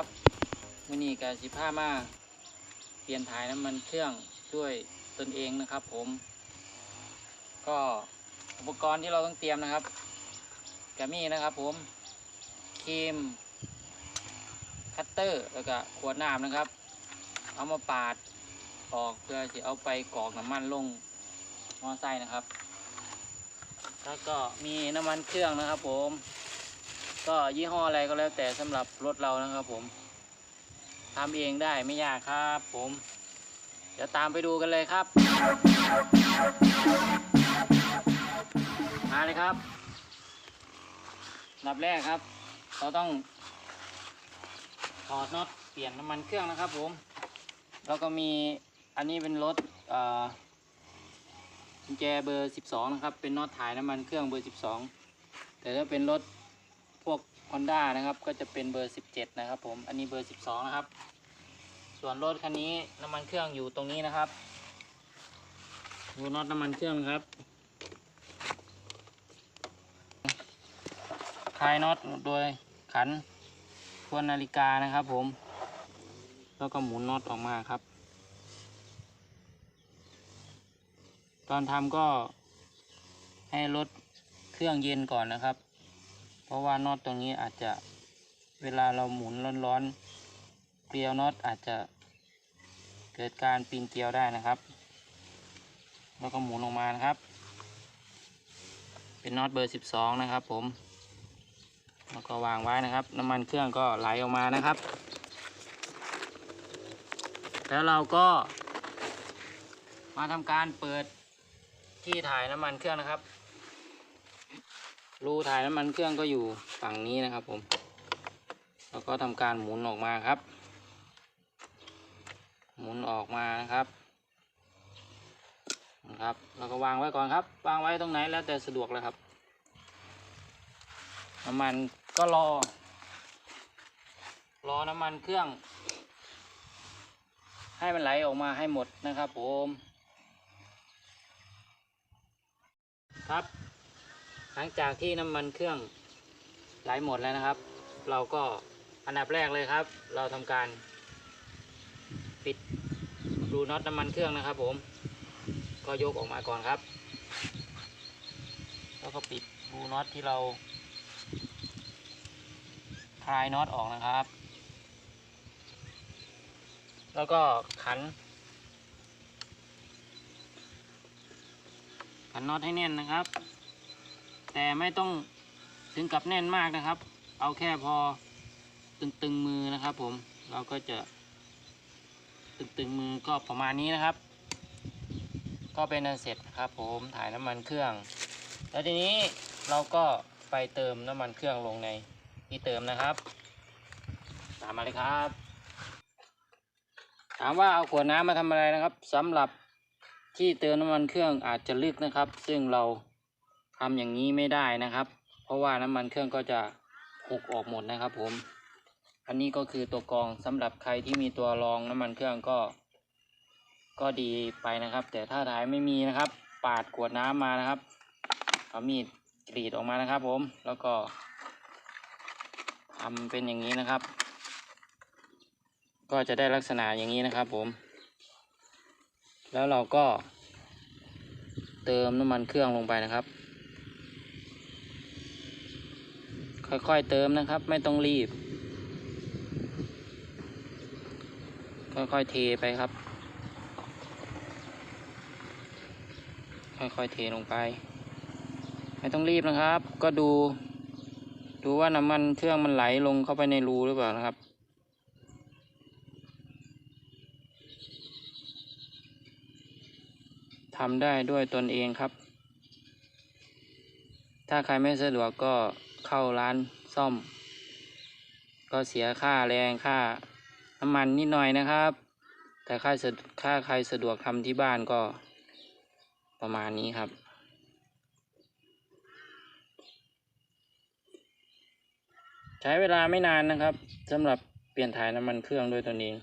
ครับมินี่กับสิผ้ามาเปลี่ยนถ่ายน้ำมันเครื่องด้วยตนเองนะครับ ผม ก็อุปกรณ์ที่เราต้องเตรียมนะครับกามี่นะครับ ผมครีมคัตเตอร์แล้วก็ขวดน้ำนะครับ เอามาปาดออกเพื่อจะเอาไปกรอกน้ำมันลงมอไซค์นะครับ แล้วก็มีน้ำมันเครื่องนะครับ ผม ก็ยี่ห้ออะไรก็แล้วแต่สำหรับรถเรานะครับผมทำเองได้ไม่ยากครับผม เดี๋ยวตามไปดูกันเลยครับ มาเลยครับอับแรกครับ เราต้องถอดน็อตเปลี่ยนน้ำมันเครื่องนะครับผม แล้วก็มีอันนี้เป็นรถกุญแจเบอร์ 12 นะครับ เป็นน็อตถ่ายน้ำมันเครื่องเบอร์ 12 แต่ถ้าเป็นรถ Honda นะครับ ก็จะเป็นเบอร์ 17 นะครับผม อันนี้เบอร์ 12 นะครับ ส่วนรถคันนี้น้ำมันเครื่องอยู่ตรงนี้นะครับ ดูน็อตน้ำมันเครื่องครับคลายน็อตโดยขันทวนนาฬิกานะครับผม แล้วก็หมุนน็อตออกมาครับ ตอนทำก็ให้รถเครื่องเย็นก่อนนะครับ เพราะว่าน็อตตรงนี้อาจจะเวลาเราหมุนร้อนๆเกลียวน็อตอาจจะเกิดการปีนเกลียวได้นะครับ แล้วก็หมุนออกมานะครับ เป็นน็อตเบอร์ 12 นะครับ ผม แล้วก็วางไว้นะครับ น้ำมันเครื่องก็ไหลออกมานะครับ แล้วเราก็ มาทำการเปิดที่ถ่ายน้ำมันเครื่องนะครับ รูถ่ายน้ำมันเครื่องก็อยู่ฝั่งนี้นะครับผม แล้วก็ทำการหมุนออกมาครับ หมุนออกมานะครับนะครับแล้วก็วางไว้ก่อนครับ วางไว้ตรงไหนแล้วแต่สะดวกเลยครับน้ำมันก็รอ รอน้ำมันเครื่อง ให้มันไหลออกมาให้หมดนะครับผม ครับ หลังจากที่น้ำมันเครื่องไหลหมดแล้วนะครับ เราก็อันดับแรกเลยครับ เราทำการ ปิดรูน็อตน้ำมันเครื่องนะครับ ผม ก็ยกออกมาก่อนครับ แล้วก็ปิดรูน็อตที่เราคลายน็อตออกนะครับ แล้วก็ขัน ขันน็อตให้แน่นนะครับ แต่ไม่ต้องถึงกับแน่นมากนะครับ เอาแค่พอตึงๆมือนะครับ ผมเราก็จะตึงๆมือก็ประมาณนี้นะครับ ก็เป็นอันเสร็จนะครับผมถ่ายน้ำมันเครื่อง แล้วทีนี้เราก็ไปเติมน้ำมันเครื่องลงในที่เติมนะครับ ตามมาเลยครับ ถามว่าเอาขวดน้ำมาทำอะไรนะครับสำหรับที่เติมน้ำมันเครื่องอาจจะลึกนะครับ ซึ่งเรา ทำอย่างนี้ไม่ได้นะครับ เพราะว่าน้ำมันเครื่องก็จะหกออกหมดนะครับ ผม อันนี้ก็คือตัวกรองสำหรับใครที่มีตัวรองน้ำมันเครื่องก็ ก็ดีไปนะครับ แต่ถ้าถ่ายไม่มีนะครับ ปาดขวดน้ำมานะครับเอามีดกรีดออกมานะครับ ผม แล้วก็ทำเป็นอย่างนี้นะครับ ก็จะได้ลักษณะอย่างนี้นะครับ ผม แล้วเราก็เติมน้ำมันเครื่องลงไปนะครับ ค่อยๆเติมนะครับ ไม่ต้องรีบ ค่อยๆเทไปครับ ค่อยๆเทลงไป ไม่ต้องรีบนะครับ ก็ดู ดูว่าน้ำมันเครื่องมันไหลลงเข้าไปในรูหรือเปล่านะครับทำได้ด้วยตนเองครับ ถ้าใครไม่สะดวกก็ เข้าร้านซ่อม ก็เสียค่าแรงค่าน้ำมันนิดหน่อยนะครับ แต่ค่าค่าใครสะดวกทำที่บ้านก็ประมาณนี้ครับ ใช้เวลาไม่นานนะครับสำหรับเปลี่ยนถ่ายน้ำมันเครื่องด้วยตนเอง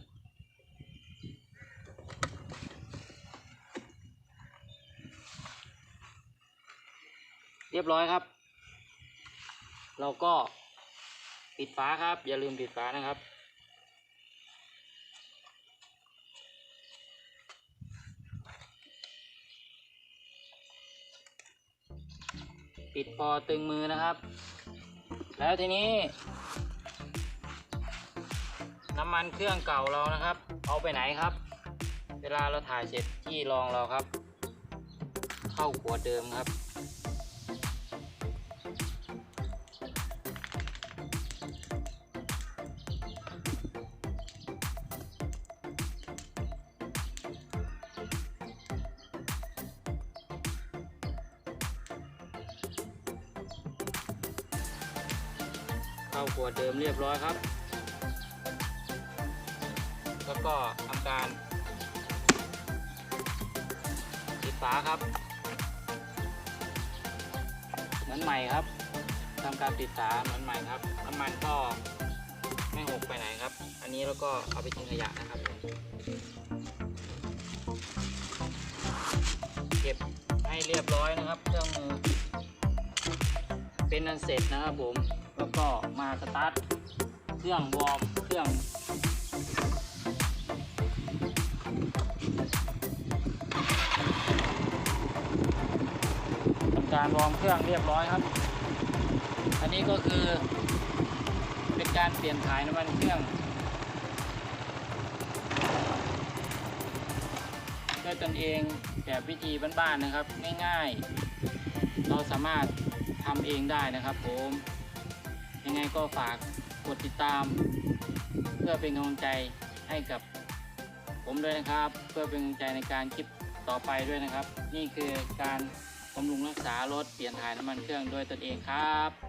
เรียบร้อยครับ เราก็ปิดฝาครับ อย่าลืมปิดฝานะครับ ปิดพอตึงมือนะครับ แล้วทีนี้ น้ำมันเครื่องเก่าเรานะครับ เอาไปไหนครับ เวลาเราถ่ายเสร็จที่รองเราครับ เข้าขวดเดิมครับ เข้าขวดเดิมเรียบร้อยครับ แล้วก็ทำการปิดฝาครับ เหมือนใหม่ครับทำการปิดฝาเหมือนใหม่ครับน้ำมันก็ไม่หกไปไหนครับ อันนี้แล้วก็เอาไปทิ้งขยะนะครับผมเก็บให้เรียบร้อยนะครับเครื่องมือเป็นอันเสร็จนะครับผม ก็มาสตาร์ทเครื่องวอร์มเครื่องทำการวอร์มเครื่องเรียบร้อยครับ อันนี้ก็คือเป็นการเปลี่ยนถ่ายน้ำมันเครื่องด้วยตนเองแบบวิธีบ้านๆนะครับ ง่ายๆ เราสามารถทำเองได้นะครับผม ยังไงก็ฝากกดติดตาม เพื่อเป็นกำลังใจให้กับผมด้วยนะครับ เพื่อเป็นกำลังใจในการคลิปต่อไปด้วยนะครับ นี่คือการบำรุงรักษารถเปลี่ยนถ่ายน้ำมันเครื่องด้วยตนเองครับ